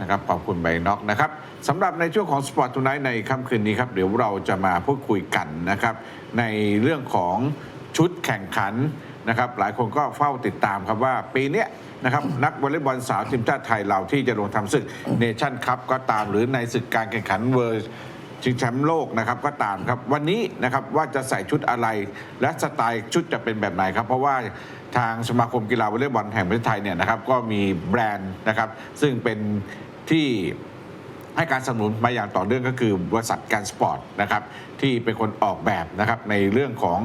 นะครับขอบคุณใบน็อกนะครับสำหรับในช่วงของสปอร์ตทูไนท์ในค่ำคืนนี้ครับเดี๋ยวเราจะมาพูดคุยกันนะครับ ในเรื่องของชุดแข่งขันนะครับ หลายคนก็เฝ้าติดตามครับว่าปีนี้นะครับนักวอลเลย์บอลสาวทีมชาติไทยเราที่จะลงทำศึกเนชั่นคัพก็ตามหรือในศึกการแข่งขันเวิร์ชิงแชมป์โลกนะครับก็ตามครับวันนี้นะครับว่าจะใส่ชุดอะไร และสไตล์ชุดจะเป็นแบบไหนครับ เพราะว่าทางสมาคมกีฬาวอลเลย์บอลแห่งประเทศไทยเนี่ยนะครับก็มีแบรนด์นะครับซึ่งเป็น ที่ให้การสนับสนุนมาอย่างต่อเนื่องก็คือบริษัทการสปอร์ตนะครับที่เป็นคนออกแบบนะครับในเรื่องของ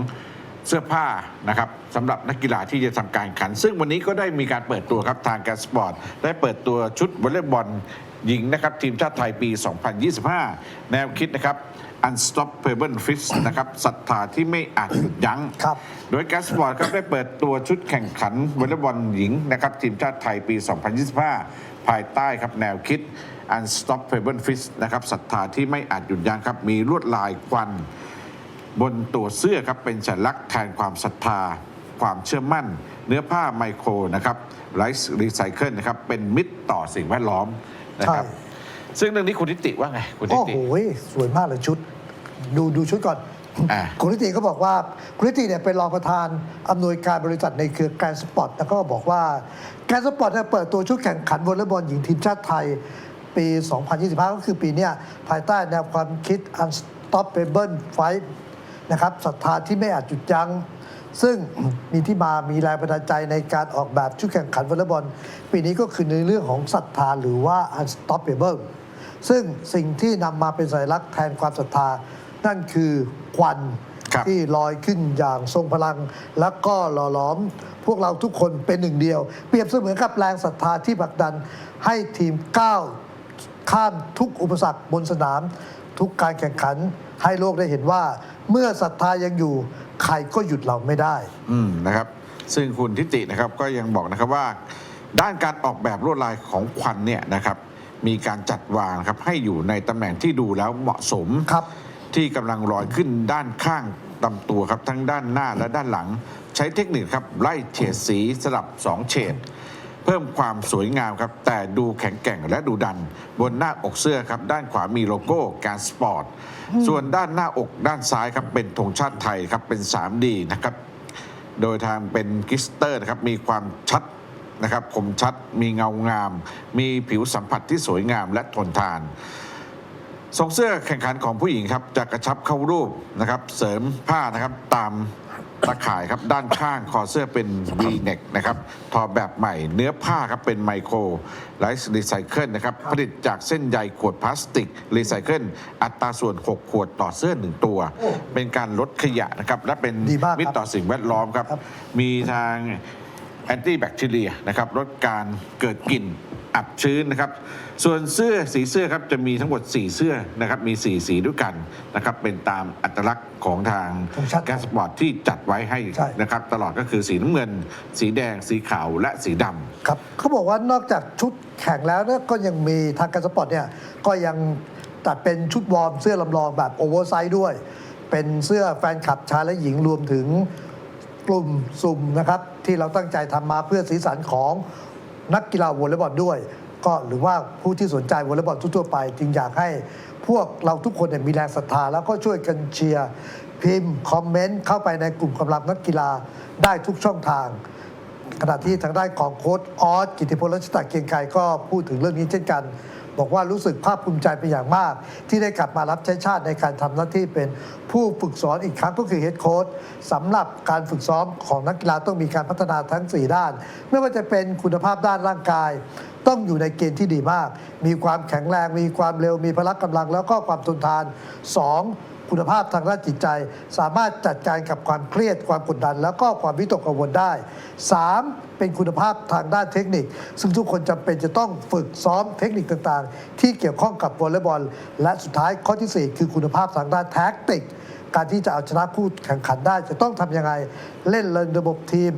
เสื้อผ้านะครับสำหรับนักกีฬาที่จะทำการแข่งขัน ซึ่งวันนี้ก็ได้มีการเปิดตัวครับทางการสปอร์ตได้เปิดตัวชุดวอลเลย์บอลหญิงนะครับทีมชาติไทยปี 2025 แนวคิดนะครับ unstoppable fist นะครับศรัทธาที่ไม่อาจหยุดยัง้งครับโดยการสปอร์ตครับได้เปิดตัวชุดแข่งขันวอลเลย์บอลหญิงนะครับทีมชาติไทยปี 2025 ภายใต้ครับแนวคิด unstoppable fist นะครับศรัทธาที่ไม่อาจหยุดยั้งครับ มีลวดลายควัน บนตัวเสื้อครับเป็นสัญลักษณ์แทนความศรัทธา ความเชื่อมั่น เนื้อผ้าไมโครนะครับไลซ์รีไซเคิลนะครับเป็นมิตรต่อสิ่งแวดล้อมนะครับใช่ซึ่งเรื่องนี้คุณทิติว่าไงคุณทิโอ้ติ โห สวยมากเลยชุด ดูดูชุดก่อน อ่า คุณนิติก็บอกว่าคุณนิติเนี่ยเป็นรองประธานอำนวยการบริษัทในเครือแกรนสปอร์ตแล้วก็บอกว่าแกรนสปอร์ตเนี่ยเปิดตัวชุดแข่งขันวอลเลย์บอลหญิงทีมชาติไทย ปี 2025 ก็คือปีเนี้ยภายใต้แนวความคิด unstoppable fight นะครับศรัทธาที่ไม่อาจหยุดยัง้ง ซึ่ง มีที่มามีแรงบันดาลใจในการออกแบบชุดแข่งขันวอลเลย์บอล ปีนี้ก็คือในเรื่องของศรัทธาหรือว่า unstoppable ซึ่งสิ่งที่นำมาเป็นสัญลักษณ์แทนความศรัทธา นั่นคือควันครับที่ลอยขึ้นอย่างทรงพลัง แล้วก็หล่อหลอมพวกเราทุกคนเป็นหนึ่งเดียว เปรียบเสมือนกับแรงศรัทธาที่ผลักดันให้ทีมก้าวข้ามทุกอุปสรรคบนสนาม ทุกการแข่งขันให้โลกได้เห็นว่า เมื่อศรัทธายังอยู่ ใครก็หยุดเราไม่ได้ อืมนะครับ ซึ่งคุณทิตินะครับก็ยังบอกนะครับว่า ด้านการออกแบบลวดลายของควันเนี่ยนะครับ มีการจัดวางครับให้อยู่ในตำแหน่งที่ดูแล้วเหมาะสม ครับ ที่กำลังลอยขึ้นด้านข้างลำตัวครับทั้งด้านหน้าและด้านหลัง ใช้เทคนิคครับไล่เฉดสีสลับสองเฉดเพิ่มความสวยงามครับ แต่ดูแข็งแกร่งและดูดัน บนหน้าอกเสื้อครับ ด้านขวามีโลโก้การสปอร์ต ส่วนด้านหน้าอกด้านซ้ายครับเป็นธงชาติไทยครับเป็น 3D นะครับ โดยทางเป็นกิสเตอร์นะครับมีความชัดนะครับคมชัด มีเงางาม มีผิวสัมผัสที่สวยงามและทนทาน ทรงเสื้อแข่งขันของผู้หญิงครับจะกระชับเข้ารูปนะครับ เสริมผ้านะครับตามตะข่ายครับด้านข้างคอเสื้อเป็น V neck นะครับทอแบบใหม่เนื้อผ้าครับเป็นไมโครไลซ์รีไซเคิลนะครับผลิตจากเส้นใยขวดพลาสติกรีไซเคิลอัตราส่วน 6 ขวดต่อเสื้อ 1 ตัว เป็นการลดขยะนะครับและเป็นดีมากครับ มิตรต่อสิ่งแวดล้อมครับครับมีทางแอนตี้แบคทีเรียนะครับลดการเกิดกลิ่น อับชื้นนะครับ ส่วนเสื้อสีเสื้อครับจะมีทั้งหมด 4 เสื้อนะครับมี 4 สีด้วยกันนะครับเป็นตามอัตลักษณ์ของทางธงชาติแกนสปอร์ตที่จัดไว้ให้ใช่ นะครับตลอดก็คือสีน้ำเงิน สีแดง สีขาวและสีดำ ครับเขาบอกว่านอกจากชุดแข่งแล้วเนี่ยก็ยังมีทางการสปอร์ตเนี่ยก็ยังตัดเป็นชุดวอร์มเสื้อลำลองแบบโอเวอร์ไซส์ด้วย เป็นเสื้อแฟนคลับชายและหญิงรวมถึงกลุ่มสุ่มนะครับ ที่เราตั้งใจทำมาเพื่อสีสันของ นักกีฬาวอลเลย์บอลด้วย ก็หรือว่าผู้ที่สนใจวอลเลย์บอลทั่วๆไป จึงอยากให้พวกเราทุกคนเนี่ยมีแรงศรัทธาแล้วก็ช่วยกันเชียร์พิมพ์ คอมเมนต์ เข้าไปในกลุ่มกำลังนักกีฬาได้ทุกช่องทาง ขณะที่ทางด้านของโค้ชออสกิติพลรัชตะเกียงไกรก็พูดถึงเรื่องนี้เช่นกัน บอกว่ารู้สึกภาคภูมิใจเป็นอย่างมาก ที่ได้กลับมารับใช้ชาติในการทำหน้าที่เป็นผู้ฝึกสอนอีกครั้งก็คือเฮดโค้ชสำหรับการฝึกซ้อมของนักกีฬาต้องมีการพัฒนาทั้ง 4 ด้าน ไม่ว่าจะเป็นคุณภาพด้านร่างกาย ต้องอยู่ในเกณฑ์ที่ดีมาก มีความแข็งแรง มีความเร็วมีพละกำลังแล้วก็ความทนทาน 2. คุณภาพทางด้านจิตใจ สามารถจัดการกับความเครียดความกดดัน แล้วก็ความวิตกกังวลได้ 3. เป็นคุณภาพทางด้านเทคนิค ซึ่งทุกคนจำเป็นจะต้องฝึกซ้อมเทคนิคต่างๆ ที่เกี่ยวข้องกับวอลเลย์บอล และสุดท้ายข้อที่ 4 คือคุณภาพทางด้านแท็กติก การที่จะเอาชนะคู่แข่งขันได้จะต้องทำยังไงเล่นเล่นระบบทีม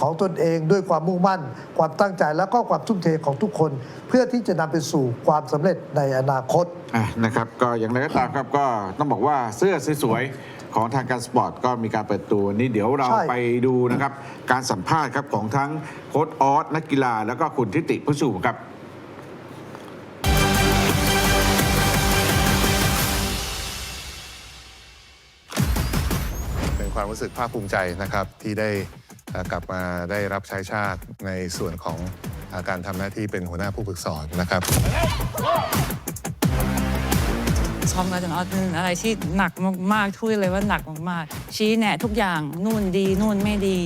ของตนเองด้วยความมุ่งมั่น ความตั้งใจและก็ความทุ่มเทของทุกคน เพื่อที่จะนำไปสู่ความสำเร็จในอนาคตนะครับก็อย่างไรก็ตามครับก็ต้องบอกว่าเสื้อสวยๆของทางการสปอร์ตก็มีการเปิดตัวนี่เดี๋ยวเราไปดูนะครับการสัมภาษณ์ครับของทั้งโค้ชออสนักกีฬา แล้วก็คุณทิติผู้สูงครับความรู้สึกภาคภูมิใจนะครับที่ได้ กลับมาได้รับใช้ชาติในส่วนของเอ่อการทำหน้าที่เป็นหัวหน้าผู้ฝึกสอนนะครับ ซ้อมกับอาจารย์ออสเป็นอะไรที่หนักมากๆทุยเลยว่าหนักมากๆ ชี้แนะทุกอย่างนู่นดีนู่นไม่ดี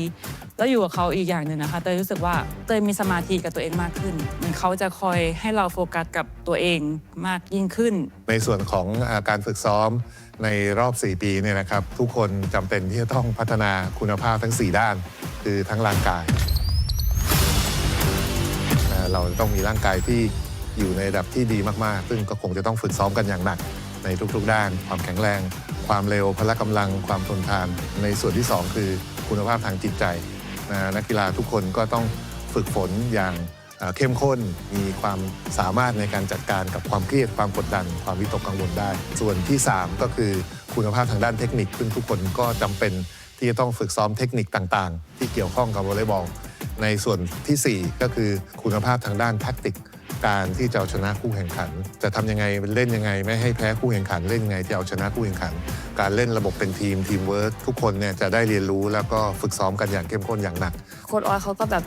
แล้วอยู่กับเขาอีกอย่างหนึ่งนะคะเตยรู้สึกว่าเตยมีสมาธิกับตัวเองมากขึ้นเหมือนเขาจะคอยให้เราโฟกัสกับตัวเองมากยิ่งขึ้น ในส่วนของอาการฝึกซ้อมในรอบ 4 ปีเนี่ยนะครับ ทุกคนจำเป็นที่จะต้องพัฒนาคุณภาพทั้ง 4 ด้าน คือทั้งร่างกาย เราต้องมีร่างกายที่อยู่ในระดับที่ดีมากๆ ซึ่งก็คงจะต้องฝึกซ้อมกันอย่างหนัก ในทุกๆด้าน ความแข็งแรง ความเร็วพละกำลัง ความทนทาน ในส่วนที่ 2 คือคุณภาพทางจิตใจนะนักกีฬาทุกคนก็ต้องฝึกฝนอย่างเข้มข้น มีความสามารถในการจัดการกับความเครียด ความกดดัน ความวิตกกังวลได้ ส่วนที่ 3 ก็คือคุณภาพทางด้านเทคนิคซึ่งทุกคนก็จำเป็น ที่จะต้องฝึกซ้อมเทคนิคต่างๆ ที่เกี่ยวข้องกับวอลเลย์บอล ในส่วนทีสี่4 ก็คือคุณภาพทางด้านแท็กติก การที่จะเอาชนะคู่แข่งขัน จะทำยังไงเล่นยังไง ไม่ให้แพ้คู่แข่งขันเล่นยังไงที่เอาชนะคู่แข่งขัน การเล่นระบบเป็นทีมทีมเวิร์คทุกคนเนี่ยจะได้เรียนรู้แล้วก็ฝึกซ้อมกันอย่างเข้มข้นอย่างหนักโค้ดออยเขาก็แบบ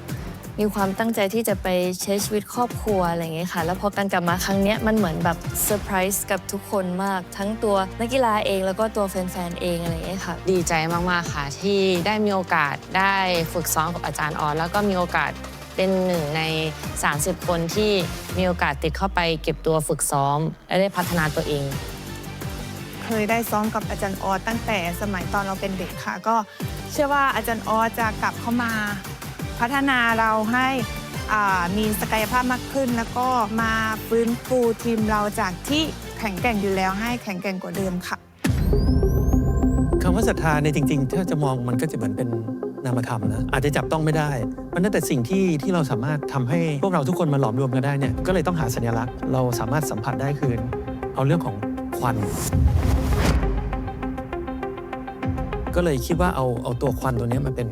มีความตั้งใจที่จะไปใช้ชีวิตครอบครัวอะไรอย่างเงี้ยค่ะ แล้วพอการกลับมาครั้งเนี้ยมันเหมือนแบบเซอร์ไพรส์กับทุกคนมาก ทั้งตัวนักกีฬาเองแล้วก็ตัวแฟนๆเองอะไรอย่างเงี้ยค่ะ ดีใจมาก ๆ ค่ะ ที่ได้มีโอกาสได้ฝึกซ้อมกับอาจารย์ออสแล้วก็มีโอกาสเป็นหนึ่งใน 30 คนที่มีโอกาสติดเข้าไปเก็บตัวฝึกซ้อม และได้พัฒนาตัวเอง เคยได้ซ้อมกับอาจารย์ออสตั้งแต่สมัยตอนเราเป็นเด็กค่ะ ก็เชื่อว่าอาจารย์ออสจะกลับเข้ามา พัฒนาเราให้มีศักยภาพมากขึ้น แล้วก็มาฟื้นฟูทีมเราจากที่แข็งแกร่งอยู่แล้วให้แข็งแกร่งกว่าเดิมค่ะคำว่าศรัทธาในจริงๆ ถ้าจะมองมันก็จะเหมือนเป็นนามธรรมนะอาจจะจับต้องไม่ได้มันนั่นแต่สิ่งที่ที่เราสามารถทำให้พวกเราทุกคนมาหลอมรวมกันได้เนี่ยก็เลยต้องหาสัญลักษณ์ เราสามารถสัมผัสได้คือเอาเรื่องของควัน ก็เลยคิดว่าเอาเอาตัวควันตัวนี้มาเป็น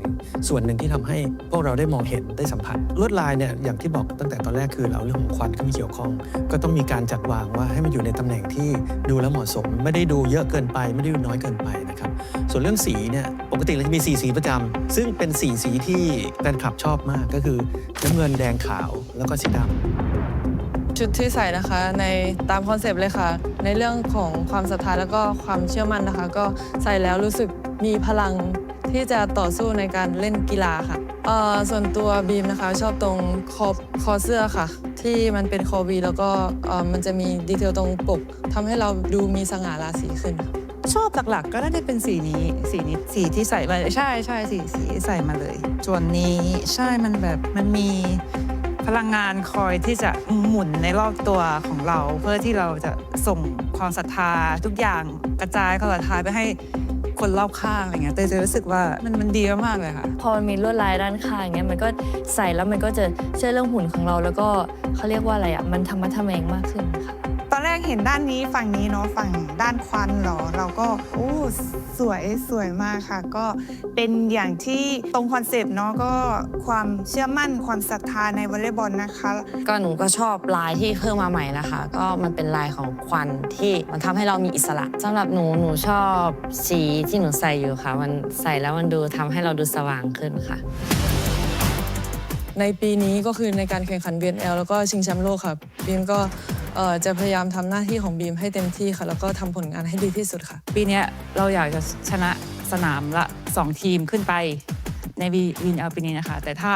ส่วนหนึ่งที่ทำให้พวกเราได้มองเห็นได้สัมผัสลวดลายเนี่ยอย่างที่บอกตั้งแต่ตอนแรกคือเราเอาเรื่องของควันเข้ามาเกี่ยวข้อง ก็ต้องมีการจัดวางว่าให้มันอยู่ในตำแหน่งที่ดูแล้วเหมาะสม ไม่ได้ดูเยอะเกินไป ไม่ได้ดูน้อยเกินไปนะครับส่วนเรื่องสีเนี่ยปกติเราจะมีสีสีประจำซึ่งเป็นสีสีที่แฟนคลับชอบมากก็คือน้ำเงินแดงขาวแล้วก็สีดำชุดที่ใส่นะคะในตามคอนเซปต์เลยค่ะ ในเรื่องของความศรัทธาแล้วก็ความเชื่อมั่นนะคะ ก็ใส่แล้วรู้สึก มีพลังที่จะต่อสู้ในการเล่นกีฬาค่ะเอ่อส่วนตัวบีมนะคะชอบตรงคอคอเสื้อค่ะ ที่มันเป็นคอวีแล้วก็เอ่อมันจะมีดีเทลตรงปกทำให้เราดูมีสง่าราศีขึ้น ชอบหลักๆ ก็น่าจะเป็นสีนี้สีนี้สีที่ใส่มาใช่ใช่สีสีที่ใส่มาเลยส่วนนี้ใช่มันแบบมันมีพลังงานคอยที่จะหมุนในรอบตัวของเรา เพื่อที่เราจะส่งความศรัทธาทุกอย่างกระจายความศรัทธาไปให้ คนรอบข้างอะไรเงี้ยเตยจะรู้สึกว่ามันมันดีมากๆเลยค่ะ พอมันมีลวดลายด้านข้างอย่างเงี้ยมันก็ใส่แล้วมันก็จะเชื่อเรื่องหุ่นของเรา แล้วก็เขาเรียกว่าอะไรอะมันธรรมะทแมงมากขึ้นค่ะ กเห็นด้านนี้ฝั่งนี้เนาะฝั่งด้านควันเหรอ เราก็โอ้สวยสวยมากค่ะ ก็เป็นอย่างที่ตรงคอนเซปต์เนาะก็ความเชื่อมั่นความศรัทธาในวอลเลย์บอลนะคะ ก็หนูก็ชอบลายที่เพิ่มมาใหม่นะคะ ก็มันเป็นลายของควันที่มันทำให้เรามีอิสระสำหรับหนูหนูชอบสีที่หนูใส่อยู่ค่ะ มันใส่แล้วมันดูทำให้เราดูสว่างขึ้นค่ะ ในปีนี้ก็คือในการแข่งขัน BNL แล้วก็ชิงแชมป์โลกค่ะบีมก็เอ่อจะพยายามทำหน้าที่ของบีมให้เต็มที่ค่ะ แล้วก็ทำผลงานให้ดีที่สุดค่ะ ปีเนี้ยเราอยากจะชนะสนามละ 2 ทีมขึ้นไปในวีวินเอลปีนี้นะคะ แต่ถ้า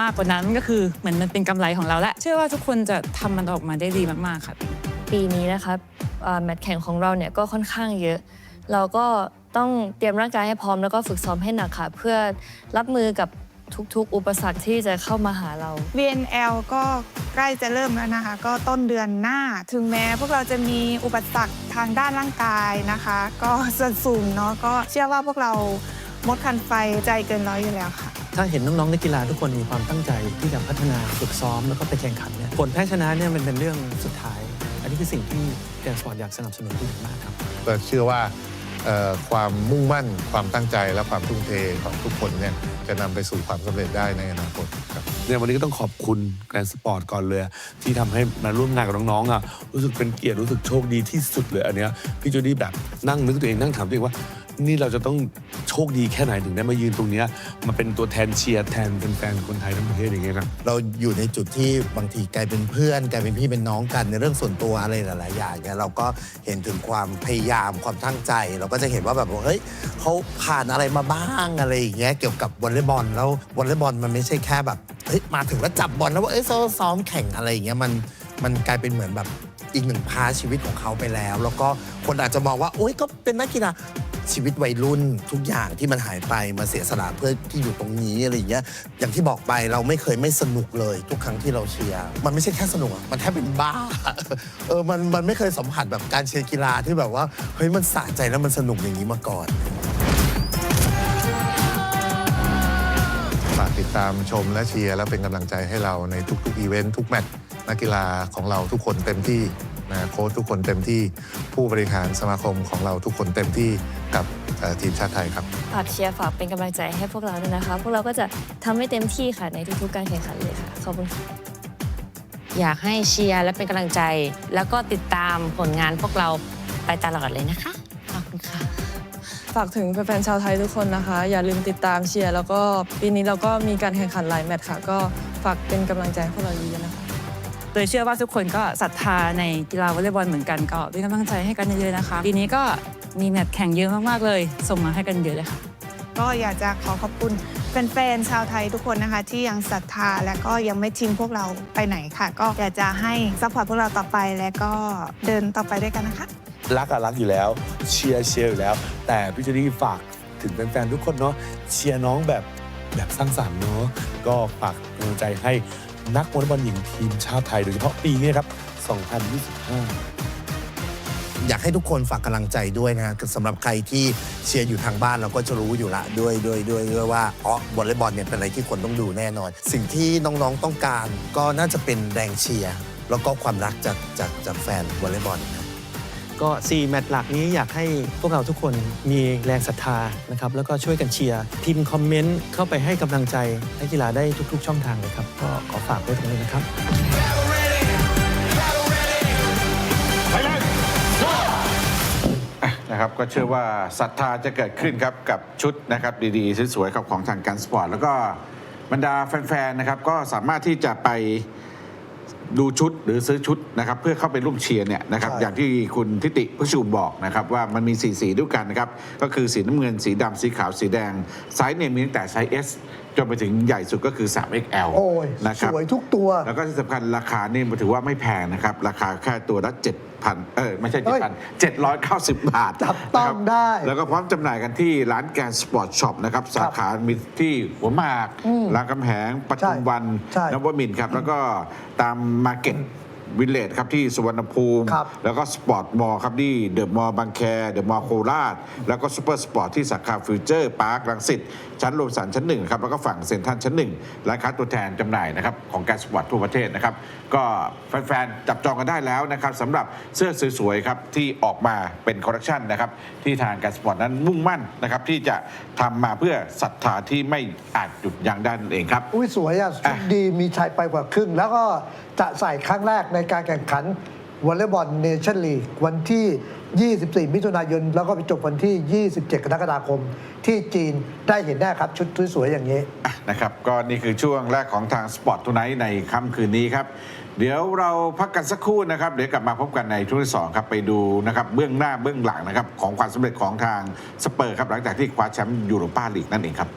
มากกว่านั้นก็คือเหมือนมันเป็นกำไรของเราและเชื่อว่าทุกคนจะทำมันออกมาได้ดีมากๆค่ะปีนี้นะคะเอ่อแมตช์แข่งของเราเนี่ยก็ค่อนข้างเยอะ เราก็ต้องเตรียมร่างกายให้พร้อมแล้วก็ฝึกซ้อมให้หนักค่ะ เพื่อรับมือกับ ทุกๆ อุปสรรคที่จะเข้ามาหาเรา VNL ก็ใกล้จะเริ่มแล้วนะคะ ก็ต้นเดือนหน้า ถึงแม้พวกเราจะมีอุปสรรคทางด้านร่างกายนะคะ ก็ส่วนสูงเนาะก็เชื่อว่าพวกเรามดคันไฟใจเกินร้อยอยู่แล้วค่ะ ถ้าเห็นน้องๆนักกีฬาทุกคนมีความตั้งใจที่จะพัฒนาฝึกซ้อมแล้วก็ไปแข่งขันเนี่ยผลแพ้ชนะเนี่ยมันเป็นเรื่องสุดท้าย อันนี้คือสิ่งที่แกนสปอร์ตอยากสนับสนุนที่มากครับ ก็เชื่อว่าเอ่อ ความมุ่งมั่น ความตั้งใจและความทุ่มเทของทุกคนเนี่ยจะนำไปสู่ความสำเร็จได้ในอนาคตครับ เนี่ยวันนี้ก็ต้องขอบคุณแกรนสปอร์ตก่อนเลย ที่ทำให้มาร่วมงานกับน้องๆอะรู้สึกเป็นเกียรติรู้สึกโชคดีที่สุดเลยอันเนี้ยพี่จูดี้แบบนั่งนึกตัวเองนั่งถามตัวเองว่า นี่เราจะต้องโชคดีแค่ไหนถึงได้มายืนตรงเนี้ยมาเป็นตัวแทนเชียร์แทนแฟนๆคนไทยทั้งประเทศอย่างเงี้ยครับเราอยู่ในจุดที่บางทีกลายเป็นเพื่อนกลายเป็นพี่เป็นน้องกันในเรื่องส่วนตัวอะไรหลายๆอย่างเนี่ยเราก็เห็นถึงความพยายามความตั้งใจ เราก็จะเห็นว่าแบบว่าเฮ้ยเขาผ่านอะไรมาบ้างอะไรอย่างเงี้ยเกี่ยวกับวอลเลย์บอลแล้ววอลเลย์บอลมันไม่ใช่แค่แบบเฮ้ยมาถึงแล้วจับบอลแล้วว่าเอ้ยซ้อมแข่งอะไรอย่างเงี้ยมันมันกลายเป็นเหมือนแบบอีกหนึ่งพาชีวิตของเขาไปแล้ว แล้วก็คนอาจจะมองว่าโอ๊ยก็เป็นนักกีฬา ชีวิตวัยรุ่นทุกอย่างที่มันหายไปมาเสียสละเพื่อที่อยู่ตรงนี้อะไรอย่างเงี้ยอย่างที่บอกไปเราไม่เคยไม่สนุกเลย ทุกครั้งที่เราเชียร์มันไม่ใช่แค่สนุกอะมันแทบเป็นบ้า เออมันมันไม่เคยสัมผัสแบบการเชียร์กีฬาที่แบบว่าเฮ้ยมันสะใจแล้วมันสนุกอย่างนี้มาก่อน ฝากติดตามชมและเชียร์และเป็นกำลังใจให้เราในทุกๆอีเวนต์ทุกแมตช์นักกีฬาของเราทุกคนเต็มที่ นะโค้ชทุกคนเต็มที่ผู้บริหารสมาคมของเราทุกคนเต็มที่กับเอ่อทีมชาติไทยครับฝากเชียร์ฝากเป็นกำลังใจให้พวกเราด้วยนะคะ พวกเราก็จะทำให้เต็มที่ค่ะในทุกๆการแข่งขันเลยค่ะขอบคุณค่ะอยากให้เชียร์และเป็นกำลังใจ แล้วก็ติดตามผลงานพวกเราไปตลอดเลยนะคะขอบคุณค่ะฝากถึงแฟนๆชาวไทยทุกคนนะคะ อย่าลืมติดตามเชียร์แล้วก็ปีนี้เราก็มีการแข่งขันหลายแมตช์ค่ะ ก็ฝากเป็นกำลังใจให้พวกเราเยอะๆนะคะ โดยเชื่อว่าทุกคนก็ศรัทธาในกีฬาวอลเลย์บอลเหมือนกันก็เป็นกำลังใจให้กันเยอะๆนะคะปีนี้ก็มีแมตช์แข่งเยอะมากๆเลย ส่งมาให้กันเยอะเลยค่ะ ก็อยากจะขอขอบคุณแฟนๆชาวไทยทุกคนนะคะ ที่ยังศรัทธาและก็ยังไม่ทิ้งพวกเราไปไหนค่ะ ก็อยากจะให้ซัพพอร์ตพวกเราต่อไปและก็เดินต่อไปด้วยกันนะคะ รักอะรักอยู่แล้ว เชียร์เชียร์อยู่แล้ว แต่พี่เจนี่ฝากถึงแฟนๆทุกคนเนาะเชียร์น้องแบบแบบสร้างสรรค์เนาะก็ฝากกำลังใจให้ นักวอลเลย์บอลหญิงทีมชาติไทยโดยเฉพาะปีนี้ครับ 2025 อยากให้ทุกคนฝากกำลังใจด้วยนะสำหรับใครที่เชียร์อยู่ทางบ้านเราก็จะรู้อยู่ละด้วยด้วยด้วยด้วยว่าอ๋อวอลเลย์บอลเนี่ยเป็นอะไรที่คนต้องดูแน่นอน สิ่งที่น้องๆต้องการก็น่าจะเป็นแรงเชียร์แล้วก็ความรักจากจากจากแฟนวอลเลย์บอลนะ ก็ 4 แมตช์หลักนี้อยากให้พวกเราทุกคนมีแรงศรัทธานะครับแล้วก็ช่วยกันเชียร์พิมพ์คอมเมนต์เข้าไปให้กำลังใจนักกีฬาได้ทุก ๆ ช่องทางเลยครับ ก็ขอฝากไว้ตรงนี้นะครับ นะครับก็เชื่อว่าศรัทธาจะเกิดขึ้นครับกับชุดนะครับดีๆสวยๆครับของทางการสปอร์ตแล้วก็บรรดาแฟนๆนะครับก็สามารถที่จะไป ดูชุดหรือซื้อชุดนะครับเพื่อเข้าไปร่วมเชียร์เนี่ยนะครับใช่ อย่างที่คุณทิติพุชูมบอกนะครับว่ามันมีสีสีด้วยกันนะครับก็คือสีน้ำเงินสีดำสีขาวสีแดงไซส์เนี่ยมีตั้งแต่ไซส์ S จนไปถึงใหญ่สุดก็คือ 3XL โอ้ยนะครับสวยทุกตัว แล้วก็ที่สำคัญราคานี่ถือว่าไม่แพงนะครับ ราคาแค่ตัวละ7,000 เออไม่ใช่เฮ้ย7,000 790 บาทจับต้องนะครับได้แล้วก็พร้อมจำหน่ายกันที่ร้านแกนสปอร์ตช็อปนะครับ สาขามีที่หัวหมากอืมรามคำแหงปทุมวันใช่ นวมินทร์ครับ แล้วก็ตามมาร์เก็ต วิลเลจครับที่สุวรรณภูมิ ครับ แล้วก็สปอร์ตมอลล์ครับที่เดอะมอลล์บางแคเดอะมอลล์โคราช แล้วก็ซูเปอร์สปอร์ตที่สาขาฟิวเจอร์พาร์ครังสิตชั้นโรมสันชั้นหนึ่งครับแล้วก็ฝั่งเซ็นทรัลชั้นหนึ่งร้านค้าตัวแทนจำหน่ายนะครับของการสปอร์ตทั่วประเทศนะครับ ก็แฟนๆ จับจองกันได้แล้วนะครับสำหรับเสื้อสวยๆครับที่ออกมาเป็นคอลเลคชันนะครับที่ทางการสปอร์ตนั้นมุ่งมั่นนะครับที่จะทำมาเพื่อศรัทธาที่ไม่อาจหยุดยั้งได้นั่นเองครับ อุ้ยสวยอะอะชุดดีมีชายไปกว่าครึ่ง แล้วก็จะใส่ครั้งแรกในการแข่งขันวอลเลย์บอลเนชั่นลีกวันที่ 24 มิถุนายน แล้วก็ไปจบวันที่ 27 กรกฎาคม ที่จีนได้เห็นแน่ครับ ชุดสวยๆอย่างนี้นะครับ ก็นี่คือช่วงแรกของทางสปอร์ตทูไนท์ในค่ำคืนนี้ครับ เดี๋ยวเราพักกันสักครู่นะครับ เดี๋ยวกลับมาพบกันในช่วงที่สองครับไปดูนะครับเบื้องหน้าเบื้องหลังนะครับของความสำเร็จของทางสเปอร์ครับหลังจากที่คว้าแชมป์ยูโรปาลีกนั่นเองครับ